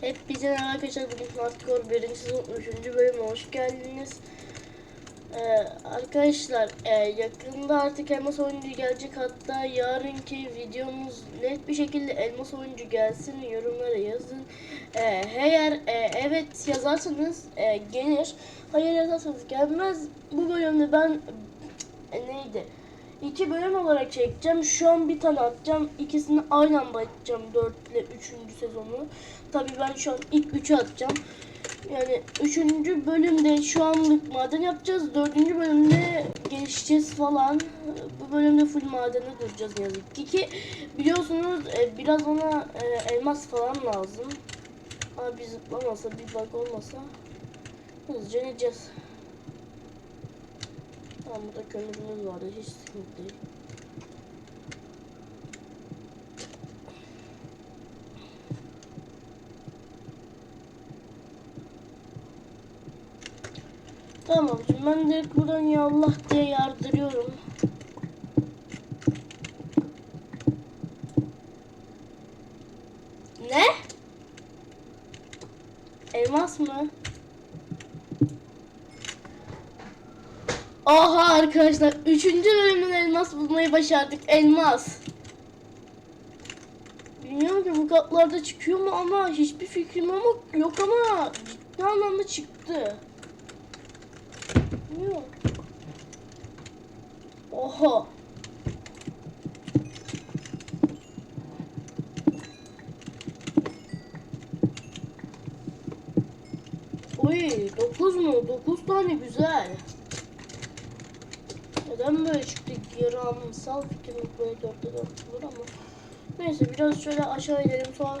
Hepinize merhaba arkadaşlar. Bugün Hardcore 1. sezon 3. bölümüne hoş geldiniz. Ee, arkadaşlar e, yakında artık elmas oyuncu gelecek. Hatta yarınki videomuz net bir şekilde elmas oyuncu gelsin yorumlara yazın. Ee, eğer e, evet yazarsanız e, gelir. Hayır yazarsanız gelmez. Bu bölümde ben e, neydi? İki bölüm olarak çekeceğim. Şu an bir tane atacağım. İkisini aynı anda atacağım. 4 ile 3. sezonu. Tabii ben şu an ilk 3'ü atacağım. Yani 3. bölümde şu anlık maden yapacağız. 4. bölümde gelişeceğiz falan. Bu bölümde full madene duracağız yazık ki. ki biliyorsunuz e, biraz ona e, elmas falan lazım. Abi zıplamasa bir bug olmasa hızlıca ineceğiz. Tamam burada kömürümüz vardı hiç sıkıntı değil. Tamam şimdi ben direkt buradan ya Allah diye yardırıyorum. Ne? Elmas mı? Oha arkadaşlar 3. bölümden elmas bulmayı başardık. Elmas. Bilmiyorum ki bu katlarda çıkıyor mu ama hiçbir fikrim ama yok ama ciddi anlamda çıktı. Yok. Oha. Oy 9 mu? 9 tane güzel. Neden böyle çıktı? Yarı anlamsal fikrim böyle 4'te 4 olur ama. Neyse biraz şöyle aşağı inelim sonra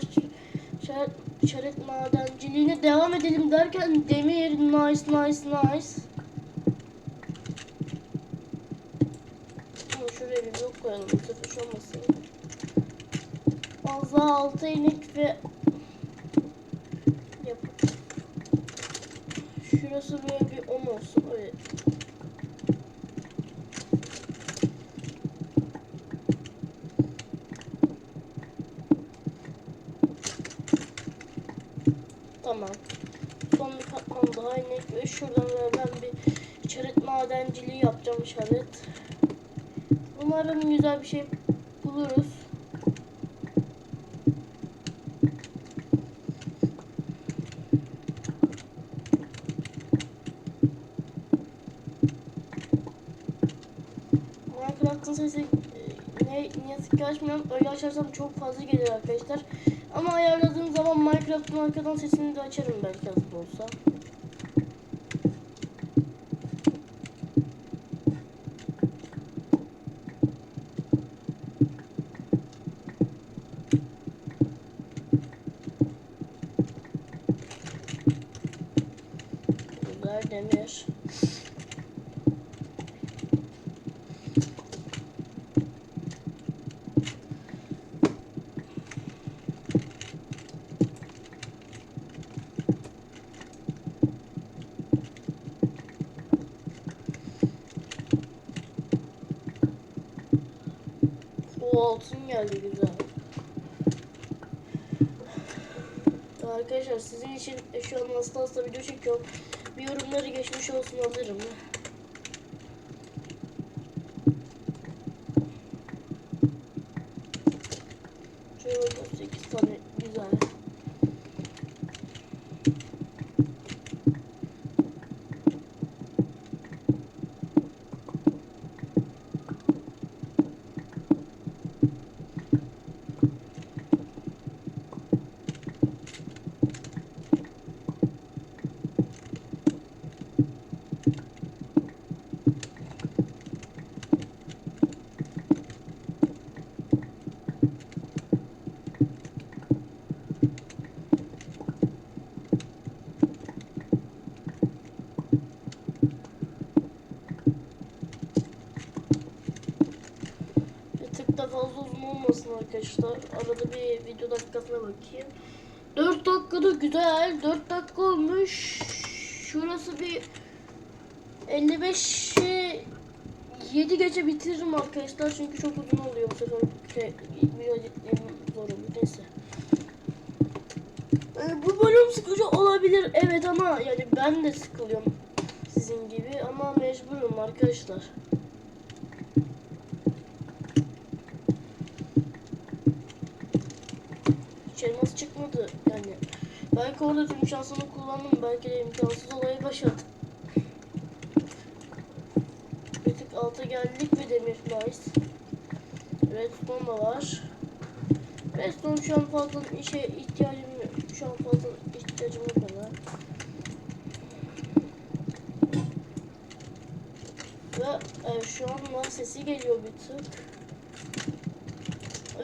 şerit, şerit madenciliğine devam edelim derken demir nice nice nice. Ama şuraya bir blok koyalım sefer olmasın. Fazla altı inek ve. Şurası böyle bir 10 olsun öyle. Tamam. İnek ve şuradan böyle ben bir işaret madenciliği yapacağım işaret. Umarım güzel bir şey buluruz. Minecraft'ın sesi e, ne, ne yazık ki açmıyorum. Öyle açarsam çok fazla gelir arkadaşlar. Ama ayarladığım zaman Minecraft'ın arkadan sesini de açarım belki az da olsa. O altın geldi güzel. Arkadaşlar sizin için şu an hasta hasta video çekiyorum. Bir yorumları geçmiş olsun alırım. Şöyle 8 tane güzel. Bir tık da fazla uzun olmasın arkadaşlar. Arada bir video dakikasına bakayım. 4 dakikada güzel. 4 dakika olmuş. Şurası bir 55 7 gece bitiririm arkadaşlar. Çünkü çok uzun oluyor bu sefer. Şey, video editlerim zor oluyor. Neyse. e, bu bölüm sıkıcı olabilir evet ama yani ben de sıkılıyorum sizin gibi ama mecburum arkadaşlar. Hiç elmas çıkmadı yani. Belki orada tüm şansımı kullandım. Belki de imkansız olayı başardım. Bir tık alta geldik ve demir nice. Redstone da var. Redstone şu an fazla işe ihtiyacım yok. Şu an fazla ihtiyacım yok ona. Ve e, şu an lan sesi geliyor bir tık.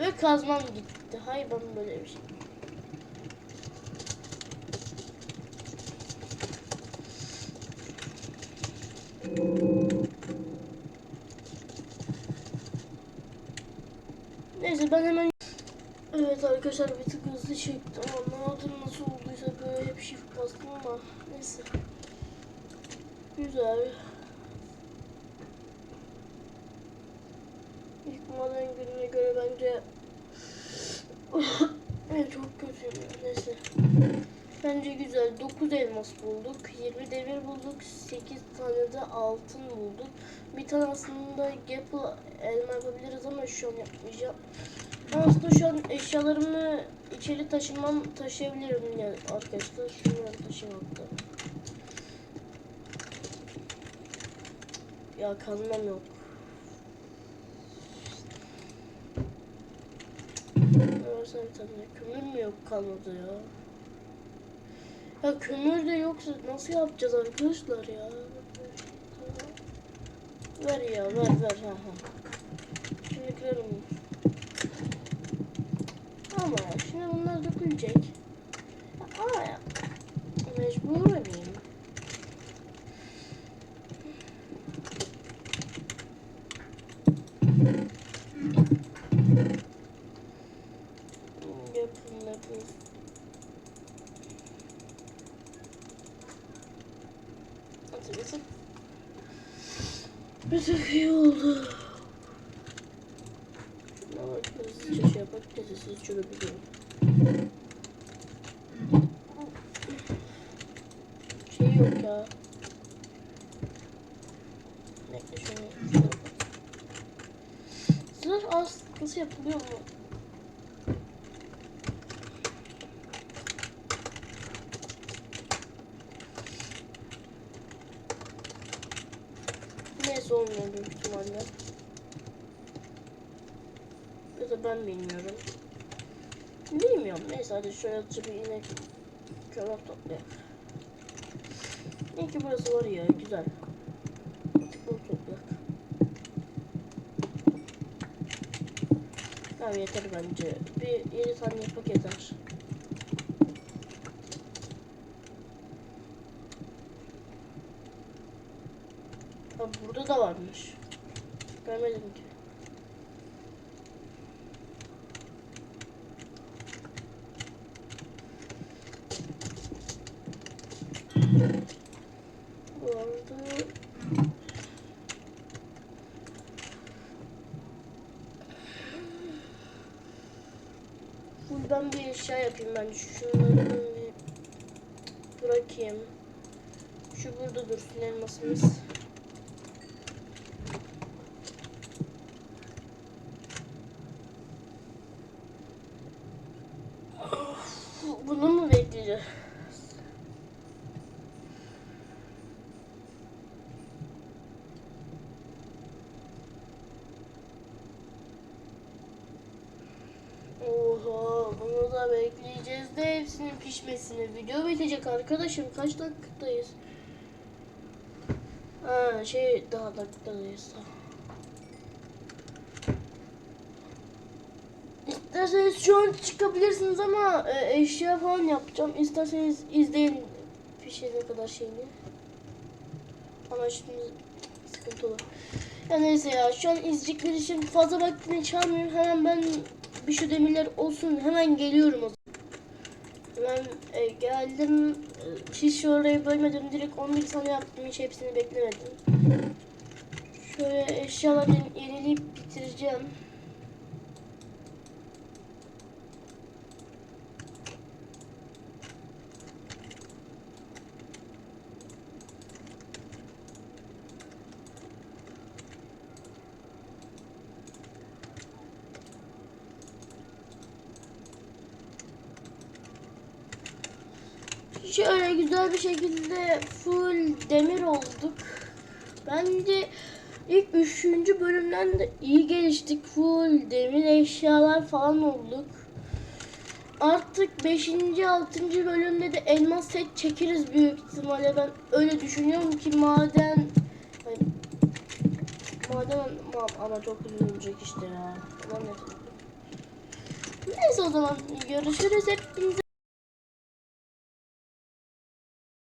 Ve kazmam gitti. Hay ben böyle bir şey. Neyse ben hemen Evet arkadaşlar bir tık hızlı çektim anlamadım nasıl olduysa böyle hep shift bastım ama neyse. Güzel. İlk maden gününe göre bence çok ya, neyse Bence güzel 9 elmas bulduk 20 demir bulduk 8 tane de altın bulduk Bir tane aslında gapple elma yapabiliriz ama şu an yapmayacağım ben aslında şu an eşyalarımı içeri taşımam taşıyabilirim yani arkadaşlar. Şunları taşıyayım hatta. Ya kazmam yok. Versene bir tane. Kömür mü yok kalmadı ya? Ya kömür de yoksa nasıl yapacağız arkadaşlar ya? Ver ya ver ver ha ha. Şimdi kırarım. Ama şimdi bunlar dökülecek. Ama ya, mecbur mıyım? Tık iyi oldu. Ama hızlıca şey yapmak sessiz çörebiliyorum. Şey yok ya. Bekle yapalım. Zırh az nasıl yapılıyor mu? Neyse olmuyor büyük ihtimalle. Ya da ben bilmiyorum. Bilmiyorum. Neyse hadi şöyle azıcık bir inek kömür toplayalım. İyi ki burası var ya güzel. Artık bunu toplayalım. Tamam yeter bence. Bir 7 tane yapak yeter. Ha, burada da varmış. Görmedim ki. Buradan bir eşya yapayım ben. Şunları bırakayım. Şu burada dursun elmasımız. Bunu mu bekleyeceğiz? Oha bekleyeceğiz de hepsinin pişmesini. Video bitecek arkadaşım. Kaç dakikadayız? Ha şey daha dakikadayız. İsterseniz şu an çıkabilirsiniz ama e, eşya falan yapacağım. İsterseniz izleyin pişene kadar şeyini. Ama şimdi sıkıntı olur. Ya neyse ya şu an izleyecekler için fazla vaktini çalmıyorum. Hemen ben bir şu demirler olsun hemen geliyorum o zaman. Hemen e, geldim. E, Hiç şu orayı bölmedim. Direkt 11 saniye yaptım. Hiç hepsini beklemedim. Şöyle eşyaları yenileyip bitireceğim. Şöyle güzel bir şekilde full demir olduk. Bence ilk üçüncü bölümden de iyi geliştik. Full demir eşyalar falan olduk. Artık 5. 6. bölümde de elmas set çekeriz büyük ihtimalle. Ben öyle düşünüyorum ki maden maden ama- çok uzun olacak işte ya. Neyse o zaman görüşürüz hepinize.